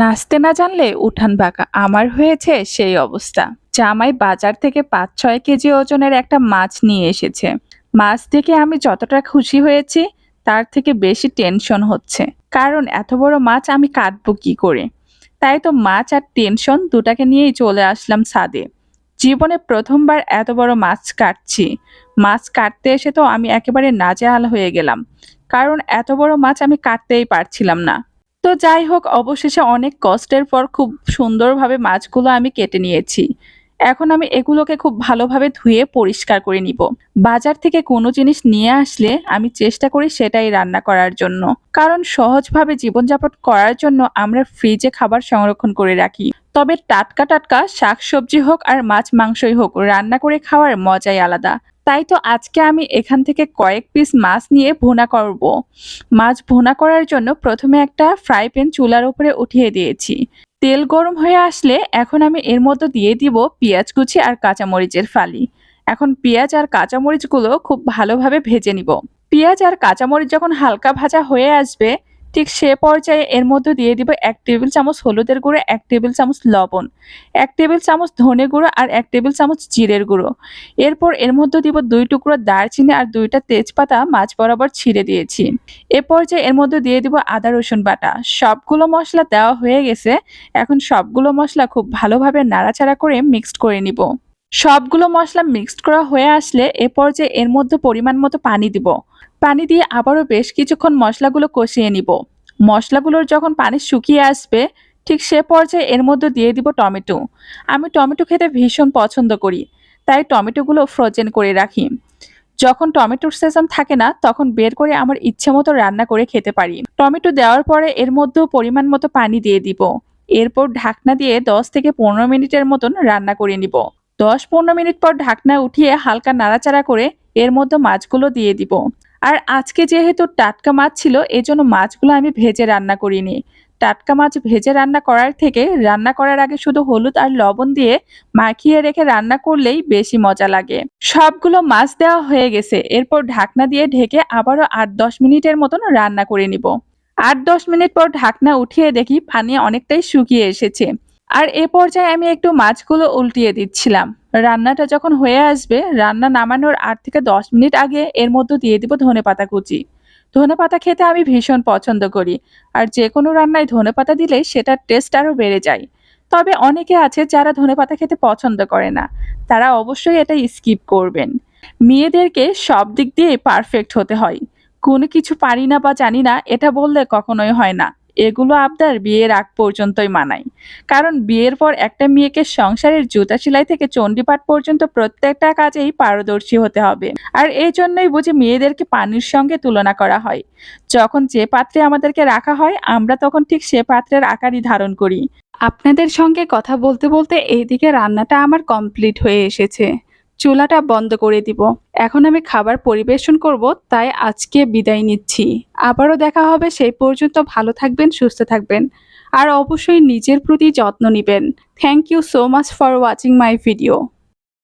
নাচতে না জানলে উঠান বাঁকা। আমার হয়েছে সেই অবস্থা। জামাই বাজার থেকে পাঁচ ছয় কেজি ওজনের একটা মাছ নিয়ে এসেছে। মাছ দেখে আমি যতটা খুশি হয়েছি, তার থেকে বেশি টেনশন হচ্ছে। কারণ এত বড় মাছ আমি কাটবো কি করে? তাই তো মাছ আর টেনশন দুটাকে নিয়েই চলে আসলাম সাদে জীবনে প্রথমবার এত বড় মাছ কাটছি। মাছ কাটতে এসে তো আমি একেবারে নাজেহাল হয়ে গেলাম। কারণ এত বড় মাছ আমি কাটতেই পারছিলাম না। তো যাই হোক, অবশেষে অনেক কষ্টের পর খুব সুন্দরভাবে মাছগুলো আমি কেটে নিয়েছি। এখন আমি এগুলোকে খুব ভালোভাবে ধুয়ে পরিষ্কার করে নিব। বাজার থেকে কোনো জিনিস নিয়ে আসলে আমি চেষ্টা করি সেটাই রান্না করার জন্য। কারণ সহজভাবে জীবনযাপন করার জন্য আমরা ফ্রিজে খাবার সংরক্ষণ করে রাখি। তবে টাটকা টাটকা শাকসবজি হোক আর মাছ মাংসই হোক, রান্না করে খাওয়ার মজাই আলাদা। তাই তো আজকে আমি এখান থেকে কয়েক পিস মাছ নিয়ে ভুনা করব। মাছ ভুনা করার জন্য প্রথমে একটা ফ্রাই প্যান চুলার উপরে উঠিয়ে দিয়েছি। তেল গরম হয়ে আসলে এখন আমি এর মধ্যে দিয়ে দিব পেঁয়াজ কুচি আর কাঁচামরিচের ফালি। এখন পেঁয়াজ আর কাঁচামরিচগুলো খুব ভালোভাবে ভেজে নিব। পেঁয়াজ আর কাঁচামরিচ যখন হালকা ভাজা হয়ে আসবে ঠিক সে পর্যায়ে এর মধ্যে দিয়ে দিব এক টেবিল চামচ হলুদের গুঁড়ো, এক টেবিল চামচ লবণ, এক টেবিল চামচ ধনে গুঁড়ো আর এক টেবিল চামচ জিরের গুঁড়ো। এরপর এর মধ্যে দিব দুই টুকরো দারচিনি আর দুইটা তেজপাতা মাছ বরাবর ছিঁড়ে দিয়েছি। এ পর্যায়ে এর মধ্যে দিয়ে দিব আদা, রসুন বাটা। সবগুলো মশলা দেওয়া হয়ে গেছে। এখন সবগুলো মশলা খুব ভালোভাবে নাড়াচাড়া করে মিক্সড করে নিব। সবগুলো মশলা মিক্সড করা হয়ে আসলে এ পর্যায়ে এর মধ্যে পরিমাণ মতো পানি দিব। পানি দিয়ে আবারও বেশ কিছুক্ষণ মশলাগুলো কষিয়ে নিব। মশলাগুলোর যখন পানি শুকিয়ে আসবে, ঠিক সে পর্যায়ে এর মধ্যে দিয়ে দিব টমেটো। আমি টমেটো খেতে ভীষণ পছন্দ করি, তাই টমেটোগুলো ফ্রোজেন করে রাখি। যখন টমেটোর সিজন থাকে না, তখন বের করে আমার ইচ্ছে মতো রান্না করে খেতে পারি। টমেটো দেওয়ার পরে এর মধ্যেও পরিমাণ মতো পানি দিয়ে দিব। এরপর ঢাকনা দিয়ে দশ থেকে পনেরো মিনিটের মতন রান্না করে নিব। দশ পনেরো মিনিট পর ঢাকনা উঠিয়ে হালকা নাড়াচাড়া করে এর মধ্যে মাছগুলো দিয়ে দিব। আর আজকে যেহেতু টাটকা মাছ ছিল এই জন্য মাছগুলো আমি ভেজে রান্না করিনি। টাটকা মাছ ভেজে রান্না করার থেকে, রান্না করার আগে শুধু হলুদ আর লবণ দিয়ে মাখিয়ে রেখে রান্না করলেই বেশি মজা লাগে। সবগুলো মাছ দেওয়া হয়ে গেছে, এরপর ঢাকনা দিয়ে ঢেকে আবারও আট দশ মিনিটের মতন রান্না করে নিব। আট দশ মিনিট পর ঢাকনা উঠিয়ে দেখি পানি অনেকটাই শুকিয়ে এসেছে। আর এ পর্যায়ে আমি একটু মাছগুলো উল্টিয়ে দিচ্ছিলাম। রান্নাটা যখন হয়ে আসবে, রান্না নামানোর আট থেকে দশ মিনিট আগে এর মধ্যে দিয়ে দিব ধনে পাতা কুচি। ধনে পাতা খেতে আমি ভীষণ পছন্দ করি আর যে কোনো রান্নায় ধনে পাতা দিলে সেটার টেস্ট আরও বেড়ে যায়। তবে অনেকে আছে যারা ধনে পাতা খেতে পছন্দ করে না, তারা অবশ্যই এটা স্কিপ করবেন। মেয়েদেরকে সব দিক দিয়ে পারফেক্ট হতে হয়। কোনো কিছু পারি না বা জানি না, এটা বললে কখনোই হয় না। এগুলো আবদার বিয়ের আগ পর্যন্তই মানায়। কারণ বিয়ের পর একটা মেয়েকে সংসারের জুতা সেলাই থেকে চণ্ডীপাঠ পর্যন্ত প্রত্যেকটা কাজেই পারদর্শী হতে হবে। আর এই জন্যই বুঝি মেয়েদেরকে পানির সঙ্গে তুলনা করা হয়। যখন যে পাত্রে আমাদেরকে রাখা হয়, আমরা তখন ঠিক সে পাত্রের আকারই ধারণ করি। আপনাদের সঙ্গে কথা বলতে বলতে এইদিকে রান্নাটা আমার কমপ্লিট হয়ে এসেছে। চুলাটা বন্ধ করে দিব। এখন আমি খাবার পরিবেশন করব, তাই আজকে বিদায় নিচ্ছি। আবারও দেখা হবে, সেই পর্যন্ত ভালো থাকবেন, সুস্থ থাকবেন। আর অবশ্যই নিজের প্রতি যত্ন নেবেন। Thank you so much for watching my video